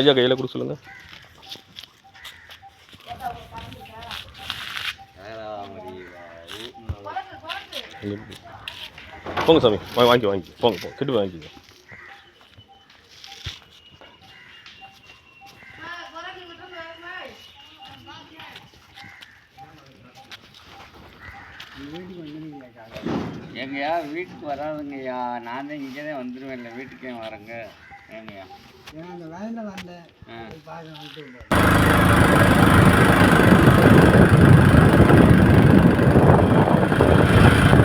ஐயா கையில் கொடுக்க சொல்லுங்க. போங்க சாமி வா வாங்கி வாங்கி போங்க போங்க கிட்ட போய் வாங்கிக்கோங்க. எங்கய்யா வீட்டுக்கு வராதுங்கய்யா. நான் தான் இங்கே தான் வந்துடுவேன் இல்லை வீட்டுக்கே வரேங்க. நான் அந்த வயலில் வந்தேன் பார்க்க வந்துட்டு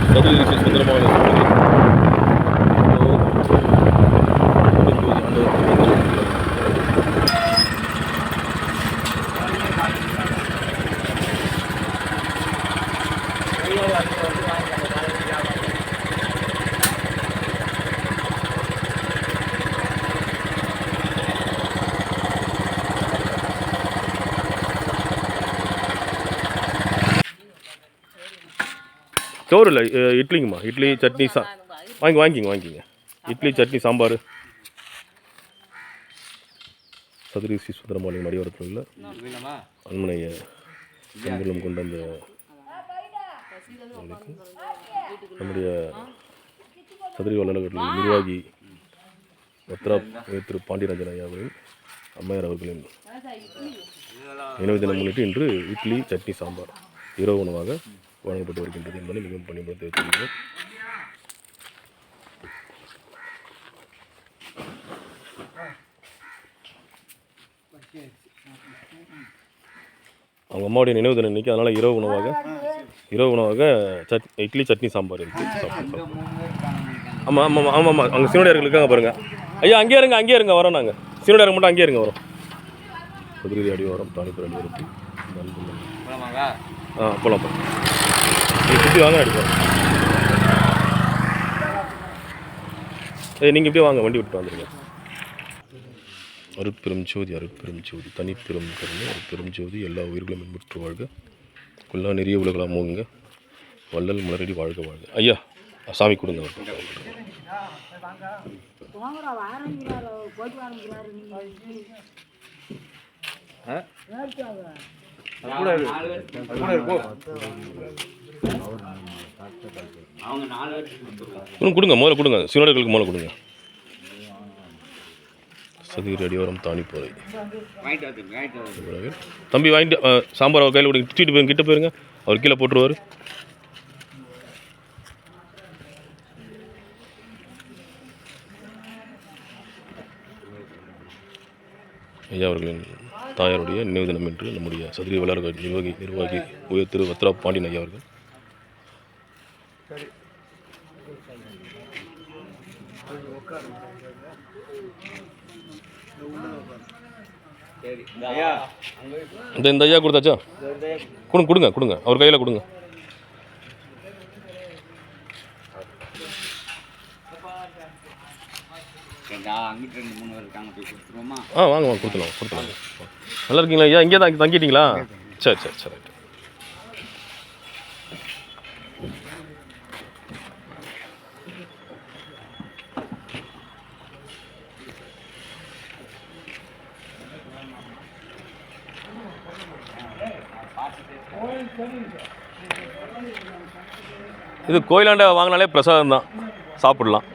சதுரகிரி ஸ்ரீ சோறு இல்லை இட்லிங்கம்மா இட்லி சட்னி சா வாங்கி வாங்கிங்க வாங்கிங்க. இட்லி சட்னி சாம்பார். சதுரகிரி ஸ்ரீ உள்ள வேணுமா அன்மனைய சம்பளம் கொண்ட அந்த நம்முடைய சதுரி வள்ளலகட்டில் நிர்வாகி பத்ரா திரு பாண்டியராஜன் ஐயா அம்மையார் அவர்களின் நினைவு தினம் முன்னிட்டு இன்று இட்லி சட்னி சாம்பார் இரவு உணவாக வழங்கப்பட்டு வருகின்றது என்பதை மிகவும் பணிபுடன் தெரிவித்துள்ளோம் அவங்க அம்மாவுடைய நினைவு தினம் இன்னைக்கு அதனால் இரவு உணவாக இரவு உணவாக சட் இட்லி சட்னி சாம்பார் இருக்குது சாப்பிட்டு ஆமாம் ஆமாம் ஆமாம் ஆமாம் அங்கே சீனோடியார்கள் இருக்காங்க பாருங்க. ஐயா அங்கேயே இருங்க அங்கேயே இருங்க வரோம் நாங்கள் சீனோடியார் மட்டும் அங்கேயே இருங்க வரோம். குதிரை அடிவாரம் தானிப்புற அடிவாரத்து போலாமாங்க? ஆ போகலாம் போகலாம் நீங்கள் சுற்றி வாங்க அடிப்போம் ஏய் நீங்கள் இப்படியே வாங்க வண்டி விட்டு வந்துடுங்க அருட்பெரும் ஜோதி அருட்பெரும் ஜோதி. தனிப்பெரும் கருணை அருட்பெரும் ஜோதி. எல்லா உயிர்களும் இன்புற்று வாழ்க. குல்லா நெறிய உலகலாம் மூங்குங்க வள்ளல் மலரடி வாழ்க வாழ்க. ஐயா சாமி கொடுங்க. அவருக்கு. கொடுங்க கொடுங்க முதல்ல கொடுங்க. சிவனர்களுக்கு முதல்ல கொடுங்க. சதுகிரி அடியோரம் தானி போதை. தம்பி வாங்கிட்டு சாம்பார் அவர் கையில் கொடுங்க. திட்டிட்டு போயிருங்க கிட்ட போயிருங்க. அவர் கீழே போட்டுருவார். ஐயா அவர்களின் தாயாருடைய நினைவு தினம் என்று நம்முடைய சதுரி வளர்க நிர்வாகி நிர்வாகி உயர் திரு வத்ரா பாண்டியன் ஐயா அவர்கள். சரி இந்த இந்த ஐயா கொடுத்தாச்சா? கொடுங்க கொடுங்க கொடுங்க. அவர் கையில் கொடுங்க. ஆ வாங்க வாங்க கொடுத்துலாம் கொடுத்துலாம் நல்லா இருக்கீங்களா ஐயா? இங்கே தான் தங்கிட்டீங்களா? சரி சரி சரி. இது கோயிலாண்ட வாங்கினாலே பிரசாதம் தான் சாப்பிடலாம்.